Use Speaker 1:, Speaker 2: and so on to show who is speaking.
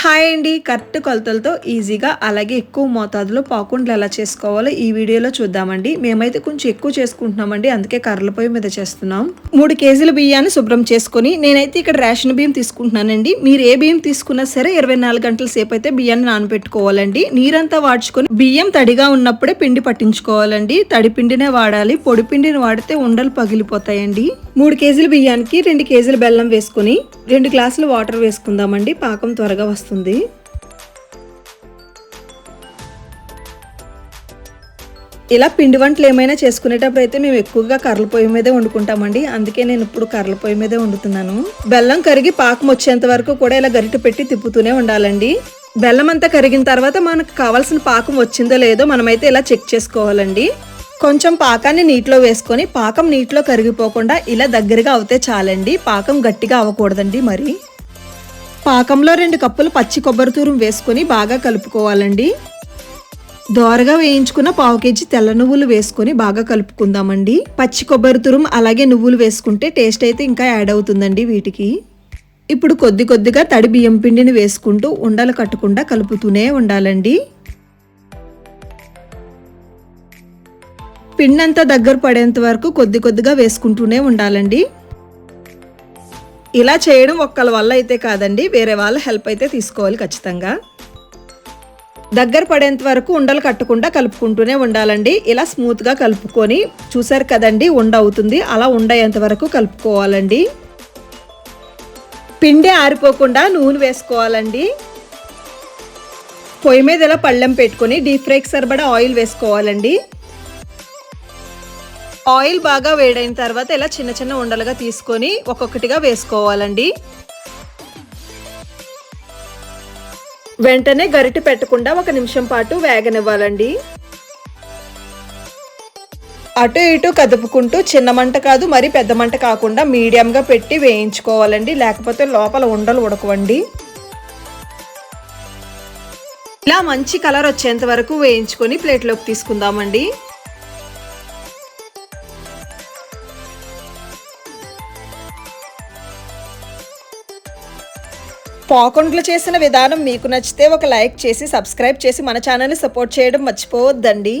Speaker 1: Hi అండి correct కొలతలతో ఈజీగా అలాగే ఎక్కువ మోతాదులో పాకుండలు ఎలా చేసుకోవాలో ఈ వీడియోలో చూద్దామండి. మేమైతే కొంచెం ఎక్కువ చేసుకుంటున్నామండి. అందుకే కర్రల పొయ్యి మీద చేస్తున్నాం. మూడు కేజీల బియ్యాన్ని శుభ్రం చేసుకుని నేనైతే ఇక్కడ రేషన్ బియ్యం తీసుకుంటున్నానండి. మీరు ఏ బియ్యం తీసుకున్నా సరే ఇరవై నాలుగు గంటల సేపు అయితే బియ్యాన్ని నానబెట్టుకోవాలండి. నీరంతా వాడ్చుకొని బియ్యం తడిగా ఉన్నప్పుడే పిండి పట్టించుకోవాలండి. తడి పిండినే వాడాలి. పొడి పిండిని వాడితే ఉండలు పగిలిపోతాయండి. మూడు కేజీల బియ్యానికి రెండు కేజీల బెల్లం వేసుకొని రెండు గ్లాసులు వాటర్ వేసుకుందామండి. పాకం త్వరగా వస్తుంది. ఇలా పిండి వంటలు ఏమైనా చేసుకునేటప్పుడు అయితే మేము ఎక్కువగా కర్రల పొయ్యి మీదే వండుకుంటామండి. అందుకే నేను ఇప్పుడు కర్రల పొయ్యి మీదే వండుతున్నాను. బెల్లం కరిగి పాకం వచ్చేంత వరకు కూడా ఇలా గరిట పెట్టి తిప్పుతూనే ఉండాలండి. బెల్లం అంతా కరిగిన తర్వాత మనకు కావాల్సిన పాకం వచ్చిందో లేదో మనమైతే ఇలా చెక్ చేసుకోవాలండి. కొంచెం పాకాన్ని నీటిలో వేసుకొని పాకం నీటిలో కరిగిపోకుండా ఇలా దగ్గరగా అవుతే చాలండి. పాకం గట్టిగా అవ్వకూడదండి మరి. పాకంలో రెండు కప్పులు పచ్చి కొబ్బరి తూరం వేసుకొని బాగా కలుపుకోవాలండి. దోరగా వేయించుకున్న పావు కేజీ తెల్ల నువ్వులు వేసుకొని బాగా కలుపుకుందామండి. పచ్చి కొబ్బరి తురుం అలాగే నువ్వులు వేసుకుంటే టేస్ట్ అయితే ఇంకా యాడ్ అవుతుందండి వీటికి. ఇప్పుడు కొద్ది కొద్దిగా తడి బియ్యం పిండిని వేసుకుంటూ ఉండలు కట్టకుండా కలుపుతూనే ఉండాలండి. పిండి అంతా దగ్గర పడేంత వరకు కొద్ది కొద్దిగా వేసుకుంటూనే ఉండాలండి. ఇలా చేయడం ఒక్కళ్ళ వల్ల అయితే కాదండి. వేరే వాళ్ళ హెల్ప్ అయితే తీసుకోవాలి ఖచ్చితంగా. దగ్గర పడేంత వరకు ఉండలు కట్టకుండా కలుపుకుంటూనే ఉండాలండి. ఇలా స్మూత్గా కలుపుకొని చూసారు కదండి ఉండ అవుతుంది. అలా ఉండేంత వరకు కలుపుకోవాలండి. పిండి ఆరిపోకుండా నూనె వేసుకోవాలండి. పొయ్యి మీద ఇలా పళ్ళెం పెట్టుకొని డీప్ ఫ్రైకి సరిపడా ఆయిల్ వేసుకోవాలండి. ఆయిల్ బాగా వేడైన తర్వాత ఇలా చిన్న చిన్న ఉండలుగా తీసుకొని ఒక్కొక్కటిగా వేసుకోవాలండి. వెంటనే గరిటె పెట్టకుండా ఒక నిమిషం పాటు వేగనివ్వాలండి. అటు ఇటు కదుపుకుంటూ చిన్న మంట కాదు మరి పెద్ద మంట కాకుండా మీడియంగా పెట్టి వేయించుకోవాలండి. లేకపోతే లోపల ఉండలు ఉడకవండి. ఇలా మంచి కలర్ వచ్చేంత వరకు వేయించుకొని ప్లేట్లోకి తీసుకుందామండి. పాకుండ్లు చేసిన విధానం మీకు నచ్చితే ఒక లైక్ చేసి సబ్స్క్రైబ్ చేసి మన ఛానల్ని సపోర్ట్ చేయడం మర్చిపోవద్దండి.